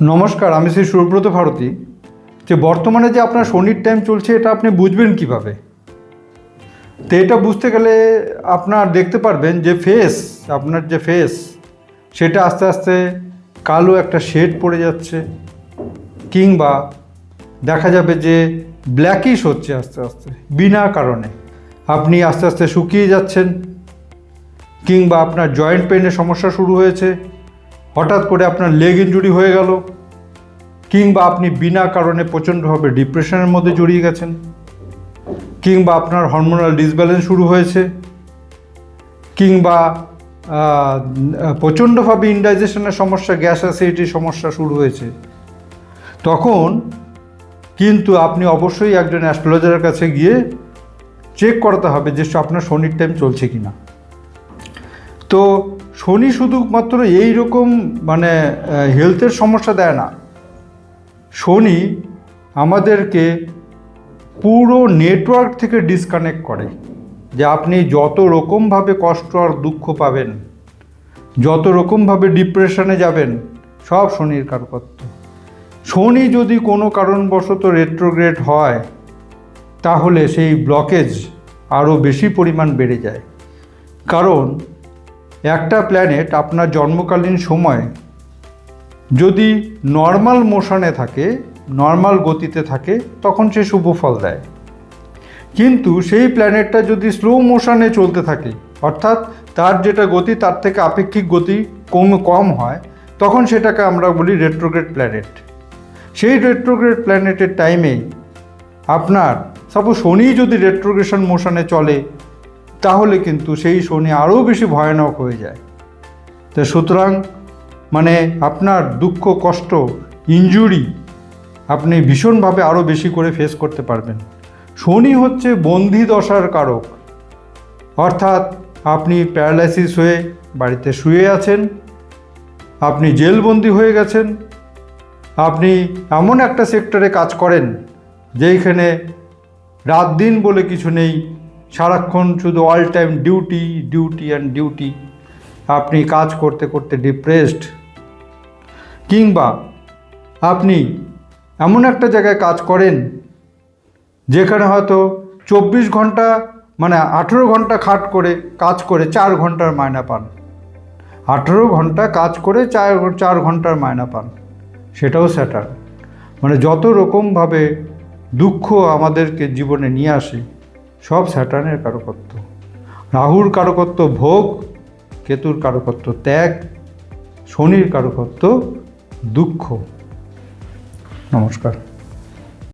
নমস্কার, আমি শ্রী সুব্রত ভারতী। যে বর্তমানে যে আপনার শনির টাইম চলছে, এটা আপনি বুঝবেন কীভাবে? তো এটা বুঝতে গেলে আপনার দেখতে পারবেন যে ফেস আপনার যে ফেস সেটা আস্তে আস্তে কালো একটা শেড পড়ে যাচ্ছে, কিংবা দেখা যাবে যে ব্ল্যাকিশ হচ্ছে আস্তে আস্তে, বিনা কারণে। আপনি আস্তে আস্তে শুকিয়ে যাচ্ছেন, কিংবা আপনার জয়েন্ট পেনের সমস্যা শুরু হয়েছে। হঠাৎ করে আপনার লেগ ইঞ্জুরি হয়ে গেল, কিংবা আপনি বিনা কারণে প্রচণ্ডভাবে ডিপ্রেশনের মধ্যে জড়িয়ে গেছেন, কিংবা আপনার হরমোনাল ডিসব্যালেন্স শুরু হয়েছে, কিংবা প্রচণ্ডভাবে ইনডাইজেশনের সমস্যা গ্যাস অ্যাসিডিটির সমস্যা শুরু হয়েছে, তখন কিন্তু আপনি অবশ্যই একজন অ্যাস্ট্রোলজারের কাছে গিয়ে চেক করাতে হবে যে আপনার শনির টাইম চলছে কি না তো শনি শুধুমাত্র এই রকম মানে হেলথের সমস্যা দেয় না। শনি আমাদেরকে পুরো নেটওয়ার্ক থেকে ডিসকানেক্ট করে যে আপনি যত রকমভাবে কষ্ট আর দুঃখ পাবেন, যত রকমভাবে ডিপ্রেশনে যাবেন, সব শনির কারকত্ব শনি যদি কোনো কারণবশত রেট্রোগ্রেড হয়, তাহলে সেই ব্লকেজ আরও বেশি পরিমাণ বেড়ে যায়। কারণ একটা প্ল্যানেট আপনার জন্মকালীন সময় যদি নর্মাল মোশনে থাকে নর্মাল গতিতে থাকে, তখন সে শুভ ফল দেয়। কিন্তু সেই প্ল্যানেটটা যদি স্লো মোশনে চলতে থাকে, অর্থাৎ তার যেটা গতি, তার থেকে আপেক্ষিক গতি কম কম হয়, তখন সেটাকে আমরা বলি রেট্রোগ্রেড প্ল্যানেট সেই রেট্রোগ্রেড প্ল্যানেটের টাইমে আপনার সাপোজ শনি যদি রেট্রোগ্রেশন মোশনে চলে তাহলে কিন্তু সেই শনি আরও বেশি ভয়ানক হয়ে যায়। তো সুতরাং মানে আপনার দুঃখ, কষ্ট ইনজুরি আপনি ভীষণভাবে আরও বেশি করে ফেস করতে পারবেন। শনি হচ্ছে বন্দি দশার কারক। অর্থাৎ আপনি প্যারালাইসিস হয়ে বাড়িতে শুয়ে আছেন, আপনি জেলবন্দি হয়ে গেছেন, আপনি এমন একটা সেক্টরে কাজ করেন, যেইখানে রাত দিন বলে কিছু নেই সারাক্ষণ শুধু all time duty duty and duty আপনি কাজ করতে করতে ডিপ্রেসড কিংবা আপনি এমন একটা জায়গায় কাজ করেন, যেখানে হয়তো চব্বিশ ঘণ্টা মানে আঠেরো ঘণ্টা খাট করে কাজ করে চার ঘণ্টার মায়না পান। আঠেরো ঘণ্টা কাজ করে চার চার ঘণ্টার মায়না পান। সেটাও স্যাটার। মানে যত রকমভাবে দুঃখ আমাদেরকে জীবনে নিয়ে আসে সব স্যাটার্নের কারকত্ব রাহুর কারকত্ব ভোগ কেতুর কারকত্ব ত্যাগ শনির কারকত্ব দুঃখ। নমস্কার।